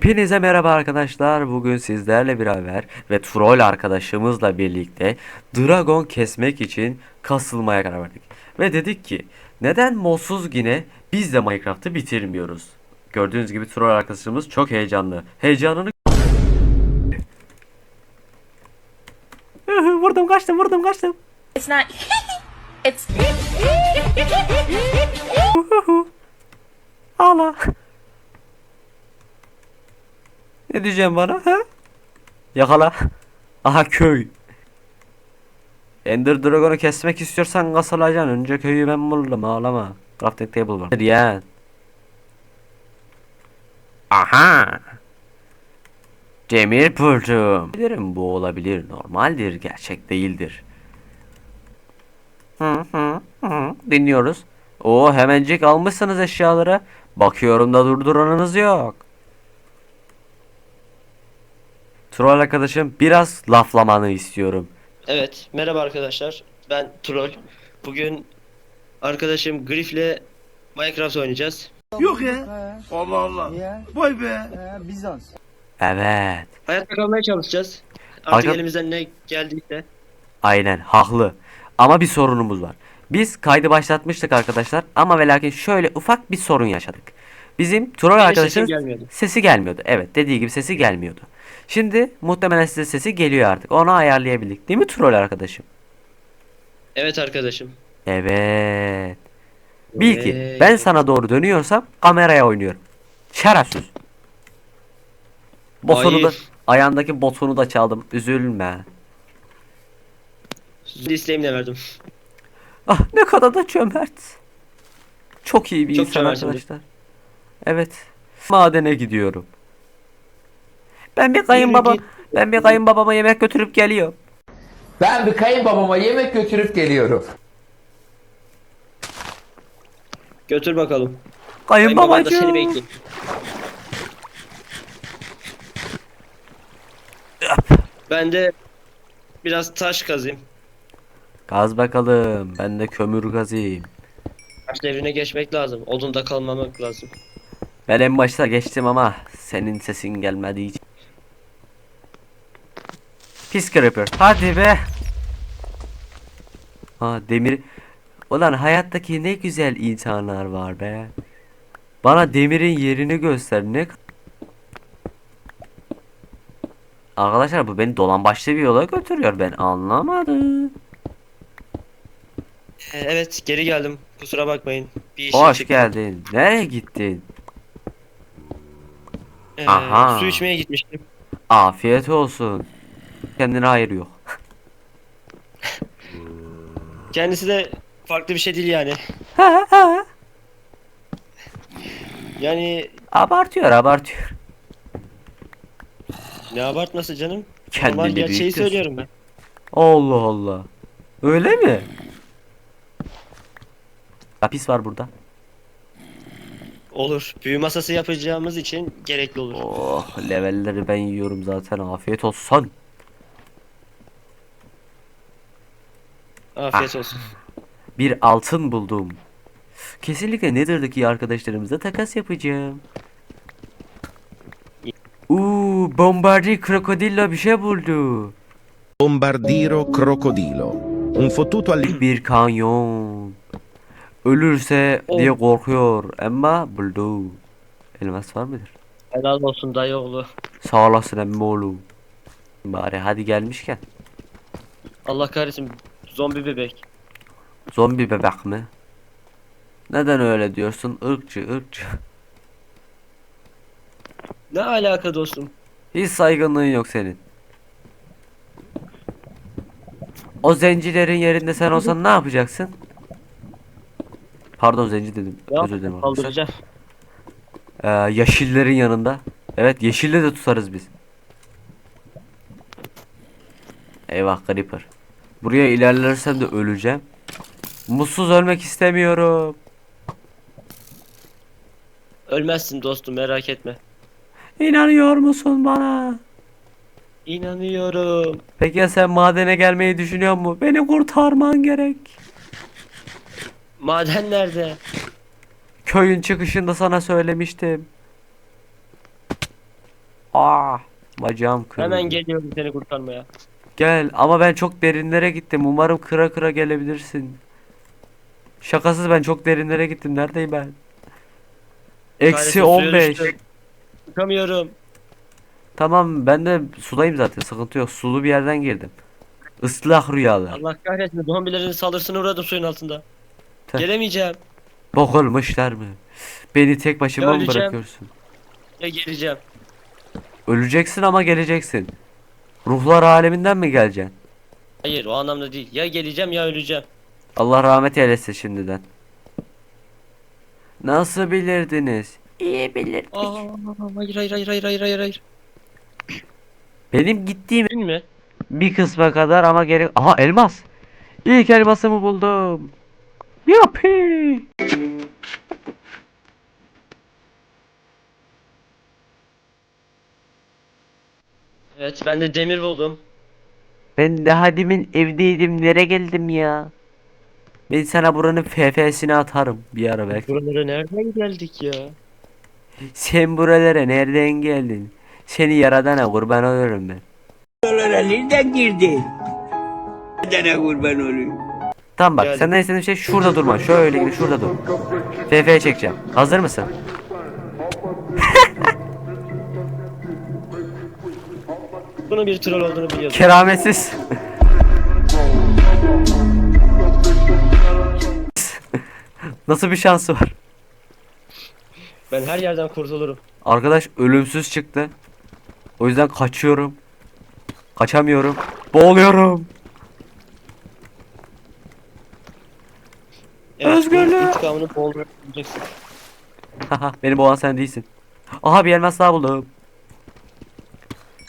Hepinize merhaba arkadaşlar. Bugün sizlerle beraber ve troll arkadaşımızla birlikte dragon kesmek için kasılmaya karar verdik. Ve dedik ki neden modsuz yine biz de Minecraft'ı bitirmiyoruz. Gördüğünüz gibi troll arkadaşımız çok heyecanlı. Heyecanını vurdum kaçtım vurdum kaçtım. It's not. it's. Ağla. Ne diyeceğim bana ha? Yakala. Aha köy. Ender Dragon'u kesmek istiyorsan kasılacaksın. Önce köyü ben buldum ağlama. Crafting table var. Ya. Aha. Demir buldum. Bilirim bu olabilir. Normaldir. Gerçek değildir. Hı hı hı. Dinliyoruz. Oo hemencik almışsınız eşyaları. Bakıyorum da durduranınız yok. Troll arkadaşım biraz laflamanı istiyorum. Evet, merhaba arkadaşlar. Ben Troll. Bugün arkadaşım Griff'le Minecraft oynayacağız. Yok ya. Allah Allah. Vay be. Bizans. Evet. Hayatta kalmaya çalışacağız. Artık Arka- elimizden ne geldiyse. Aynen haklı. Ama bir sorunumuz var. Biz kaydı başlatmıştık arkadaşlar ama ve lakin şöyle ufak bir sorun yaşadık. Bizim troll arkadaşın gelmiyordu. sesi gelmiyordu. Evet dediği gibi sesi gelmiyordu. Şimdi muhtemelen size sesi geliyor artık. Onu ayarlayabildik. Değil mi troll arkadaşım? Evet arkadaşım. Evet. Bil ki ben sana doğru dönüyorsam kameraya oynuyorum. Şerefsiz. Botonu da Hayır. ayağındaki botonu da çaldım. Üzülme. Sizi isteğimle verdim. Ah ne kadar da cömert. Çok iyi bir Çok insan arkadaşlar. Evet. Madene gidiyorum. Ben bir kayınbaba git. ben bir kayınbabama yemek götürüp geliyorum. Ben bir kayınbabama yemek götürüp geliyorum. Götür bakalım. Kayınbaban da seni Kayınbabacığım. bekliyor. Ben de biraz taş kazayım. Gaz bakalım. Ben de kömür gazayım. Taş devrine geçmek lazım. Odunda kalmamak lazım. Ben en başta geçtim ama senin sesin gelmediği için. Pis creeper. Hadi be. Ha demir. Ulan hayattaki ne güzel insanlar var be. Bana demirin yerini göster. Ne Arkadaşlar bu beni dolan başlı bir yola götürüyor. Ben anlamadım. Ee, evet geri geldim. Kusura bakmayın. Bir Hoş çıktı. geldin. Nereye gittin? Ee, Aha. Su içmeye gitmiştim. Afiyet olsun. Kendine hayır yok. Kendisi de farklı bir şey değil yani. Yani Abartıyor abartıyor. ne abartması canım. Kendini Normal gerçeği büyük söylüyorum ben. Allah Allah. Öyle mi? Lapis var burada. Olur. Büyü masası yapacağımız için gerekli olur. Oh levelleri ben yiyorum zaten afiyet olsun. Afiyet Ah. olsun. Bir altın buldum. Kesinlikle Nether'daki arkadaşlarımıza takas yapacağım. Uuu bombardier krokodillo bir şey buldu. Bombardiro crocodilo. Un fottuto all... Bir kanyon. Ölürse Oh. diye korkuyor ama buldu. Elmas var mıdır? Helal olsun dayı oğlu. Sağ olasın emmi oğlum. Bari hadi gelmişken. Allah kahretsin. Zombi bebek. Zombi bebek mi? Neden öyle diyorsun? Irkçı ırkçı. Ne alaka dostum? Hiç saygınlığın yok senin. O zencilerin yerinde sen olsan ne yapacaksın? Pardon zenci dedim. Ya, Özür dilerim. Kaldıracağım. Ee, yeşillerin yanında. Evet yeşille de tutarız biz. Eyvah Creeper. Buraya ilerlersem de öleceğim. Mutsuz ölmek istemiyorum. Ölmezsin dostum merak etme. İnanıyor musun bana? İnanıyorum. Peki ya sen madene gelmeyi düşünüyor musun? Beni kurtarman gerek. Maden nerede? Köyün çıkışında sana söylemiştim. Aa, bacağım kırıldı. Hemen geliyorum seni kurtarmaya. Gel ama ben çok derinlere gittim. Umarım kıra kıra gelebilirsin. Şakasız ben çok derinlere gittim. Neredeyim ben? Eksi Kahretsin, suya 15. düştüm. Çıkamıyorum. Tamam ben de sudayım zaten sıkıntı yok. Sulu bir yerden girdim. Islah rüyalar. Allah kahretsin zombilerin saldırısına uğradım suyun altında. Teh. Gelemeyeceğim. Bok olmuşlar mı? Beni tek başıma mı Öleceğim. bırakıyorsun? Ya geleceğim. Öleceksin ama geleceksin. Ruhlar aleminden mi geleceksin? Hayır o anlamda değil. Ya geleceğim ya öleceğim. Allah rahmet eylesin şimdiden. Nasıl bilirdiniz? İyi bilirdik. Aa, hayır hayır hayır hayır hayır hayır hayır. Benim gittiğim Değil mi? bir kısma kadar ama geri... Aha elmas. İlk elmasımı buldum. Yapı. Evet ben de demir buldum. Ben daha demin evdeydim. Nereye geldim ya? Ben sana buranın FF'sini atarım bir ara belki. Buralara nereden geldik ya? Sen buralara nereden geldin? Seni yaradana kurban olurum ben. Nereden girdin? Nereden kurban olayım? Tamam bak Geldim. senden istediğim şey şurada durma. Şöyle gidip şurada dur. FF çekeceğim. Hazır mısın? Bunun bir troll olduğunu biliyordum. Kerametsiz. Nasıl bir şansı var? Ben her yerden kurtulurum. Arkadaş ölümsüz çıktı. O yüzden kaçıyorum. Kaçamıyorum. Boğuluyorum. Evet, Özgürlük. İntikamını bol bulacaksın. Haha beni boğan sen değilsin. Aha bir elmas daha buldum.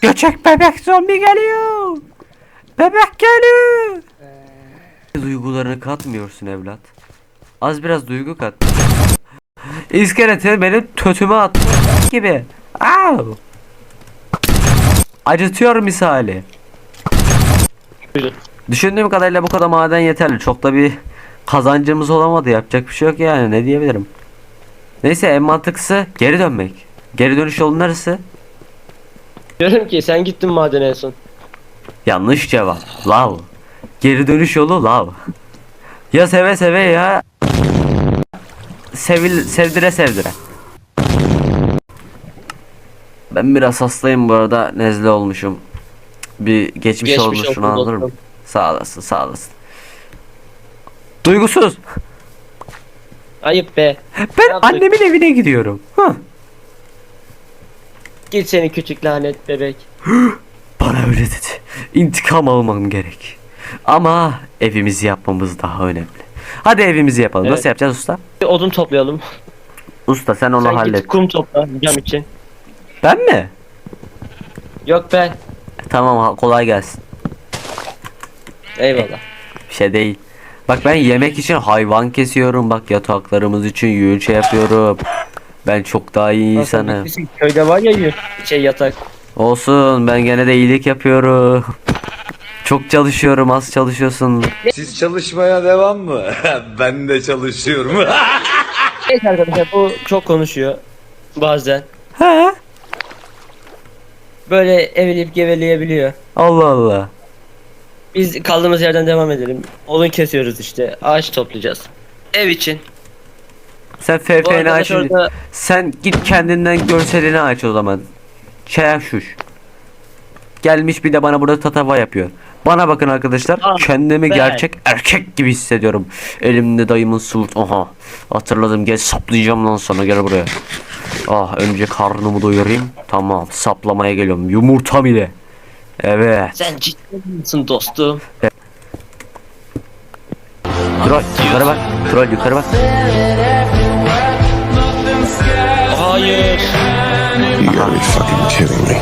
Göçek bebek zombi geliyor. Bebek geliyor. Duygularını katmıyorsun evlat. Az biraz duygu kat. İskeletin benim tötüme at gibi. Au. Acıtıyor misali. Düşündüğüm kadarıyla bu kadar maden yeterli. Çok da bir kazancımız olamadı. Yapacak bir şey yok yani. Ne diyebilirim. Neyse en mantıklısı geri dönmek. Geri dönüş yolu neresi? Diyorum ki sen gittin madene en son. Yanlış cevap. Lav. Geri dönüş yolu lav. Ya seve seve ya sevil sevdire sevdire. Ben biraz hastayım bu arada. Nezle olmuşum. Bir geçmiş, Geçmiş olmuşsun olsun anlatır mı? Sağ olasın, sağ olasın. Duygusuz. Ayıp be. Ben annemin evine gidiyorum. Hah. Git seni küçük lanet bebek. Bana öyle dedi. İntikam almam gerek. Ama evimizi yapmamız daha önemli. Hadi evimizi yapalım. Evet. Nasıl yapacağız usta? Bir odun toplayalım. Usta sen onu sen hallet. git kum topla cam için. Ben mi? Yok be. Tamam kolay gelsin. Eyvallah. Bir şey değil. Bak ben yemek için hayvan kesiyorum. Bak yataklarımız için yün şey yapıyorum. Ben çok daha iyi Nasıl insanım. bitmişsin? Köyde var ya y- şey yatak. Olsun ben gene de iyilik yapıyorum. Çok çalışıyorum az çalışıyorsun. Siz çalışmaya devam mı? ben de çalışıyorum. Evet arkadaşlar bu çok konuşuyor. Bazen. He? Böyle eveleyip geveleyebiliyor. Allah Allah. Biz kaldığımız yerden devam edelim. Odun kesiyoruz işte. Ağaç toplayacağız. Ev için. Sen FF'ni aç. orada Sen git kendinden görselini aç o zaman. Çaya şuş. Gelmiş bir de bana burada tatava yapıyor. Bana bakın arkadaşlar. Ah, kendimi ben. gerçek erkek gibi hissediyorum. Elimde dayımın sıvırt. Aha. Hatırladım. Gel saplayacağım lan sana. Gel buraya. Ah önce karnımı doyurayım. Tamam. Saplamaya geliyorum. Yumurtam ile. Evet. sen ciddi misin dostum? Troll yukarı bak. Troll yukarı bak. Hayır. You gotta be fucking kidding me.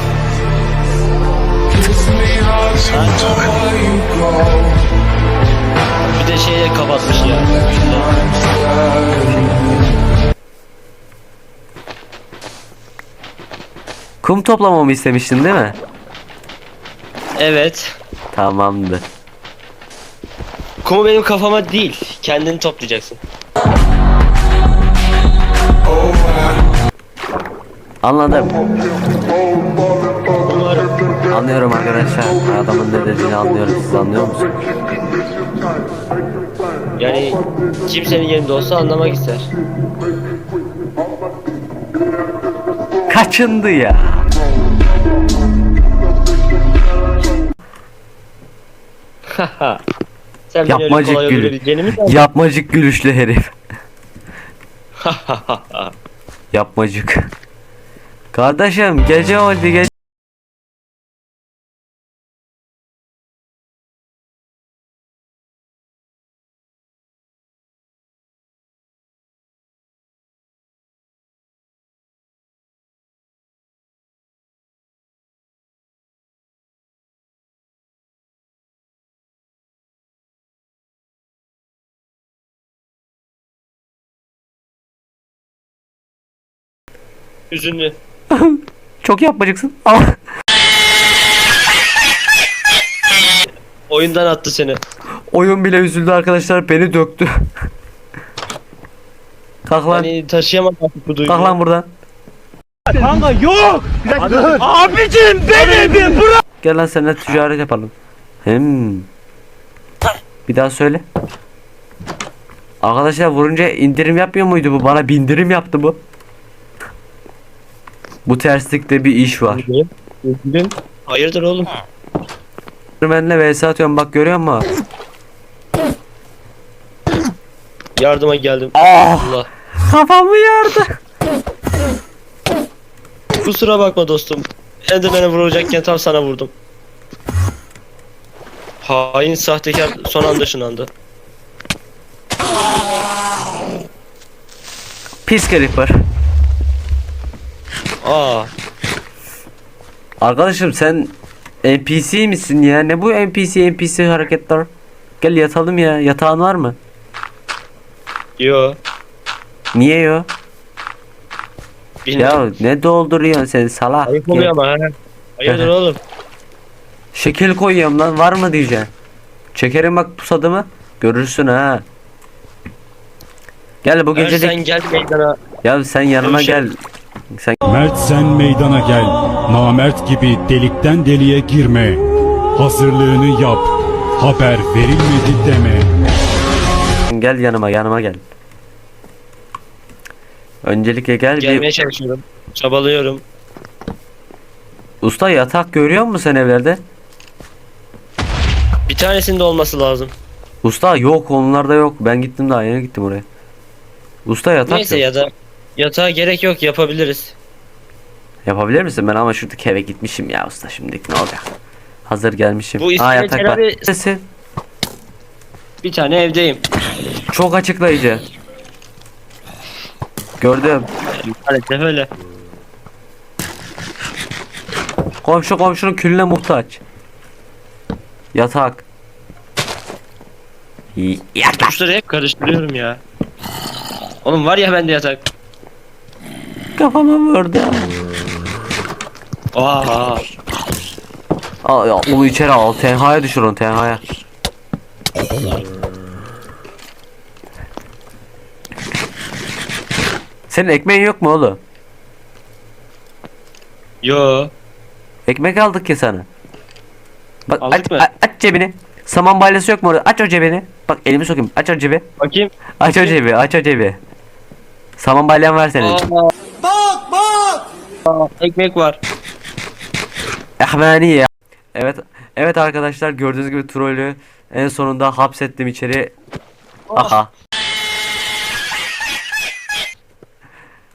Bir de şeye kapatmış ya. Kum toplamamı istemiştin değil mi? Evet. Tamamdır. Kumu benim kafama değil. Kendini toplayacaksın. Anladım. Anlıyorum arkadaşlar. Adamın ne dediğini anlıyorum. Siz anlıyor musunuz? Yani kimsenin yerinde olsa anlamak ister. Kaçındı ya. Sen Yapmacık kolay gülü. öldürebileceğini mi sandın? Yapmacık gülüşlü herif. Yapmacık. Kardeşim gece oldu gece. Hüzünlü. Çok yapmacıksın. Oyundan attı seni. oyun bile üzüldü arkadaşlar. Beni döktü. Kalk lan. Yani taşıyamam artık bu duyguyu. Kalk lan buradan. Gel lan seninle ticaret yapalım. Hem. Bir daha söyle. Arkadaşlar vurunca indirim yapmıyor muydu bu? Bana bindirim yaptı bu. Bu terslikte bir iş var. Üzüldüm. Hayırdır oğlum? Benle vs atıyorum bak görüyor musun? Yardıma geldim. Ah Allah. kafamı yardı. Kusura bakma dostum. Enderman'e vuracakken tam sana vurdum. Hain sahtekar son anda ışınlandı. Pis creeper. Aa, Arkadaşım sen NPC misin ya? Ne bu NPC NPC hareketler? Gel yatalım ya. Yatağın var mı? yo. Niye yo? Bilmiyorum. Ya ne dolduruyorsun sen salak? Ayıp Gel. oluyor ama ha. Hayırdır Hı hı. oğlum? Şekil koyuyorum lan var mı diyeceksin. Çekerim bak pusadımı. Görürsün ha. Gel bu Eğer gece sen gel meydana. Ya sen yanıma Dövüşelim. gel. Sen Mert sen meydana gel. Namert gibi delikten deliğe girme. Hazırlığını yap. Haber verilmedi deme. gel yanıma yanıma gel. Öncelikle gel Gelmeye bir çalışıyorum. Çabalıyorum. usta yatak görüyor musun sen evlerde? Bir tanesinde olması lazım. Usta yok onlarda yok. Ben gittim daha yeni gittim oraya. Usta yatak Neyse yok. ya da yatağa gerek yok yapabiliriz. Yapabilir misin? Ben ama şuradaki eve gitmişim ya usta şimdilik ne olacak? Hazır gelmişim. Bu Aa yatak var. Sesi Bir tane evdeyim. çok açıklayıcı. Gördüm. Maalesef öyle. Komşu komşunun külüne muhtaç. Yatak. Y- Yatak. Kuşları hep karıştırıyorum ya. Oğlum var ya bende yatak. Kafama vurdu. Aa, Al, al, onu içeri al. Tenhaya düşür onu tenhaya. Senin ekmeğin yok mu oğlum? yo. Ekmek aldık ya sana. Bak Aldık aç, mı? a- aç cebini. Saman balyası yok mu orada? Aç o cebini. Bak elimi sokayım. Aç o cebi. Bakayım. Aç o cebi. Aç o cebi. Saman balyan ver senin. Aa. Bak. ekmek var. Ehmaniye. Evet. Evet arkadaşlar gördüğünüz gibi trolü en sonunda hapsettim içeri. Aha.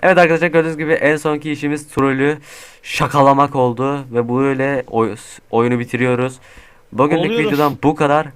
Evet arkadaşlar gördüğünüz gibi en sonki işimiz trolü şakalamak oldu ve böyle oy- oyunu bitiriyoruz. Bugünlük Oluyoruz. videodan bu kadar.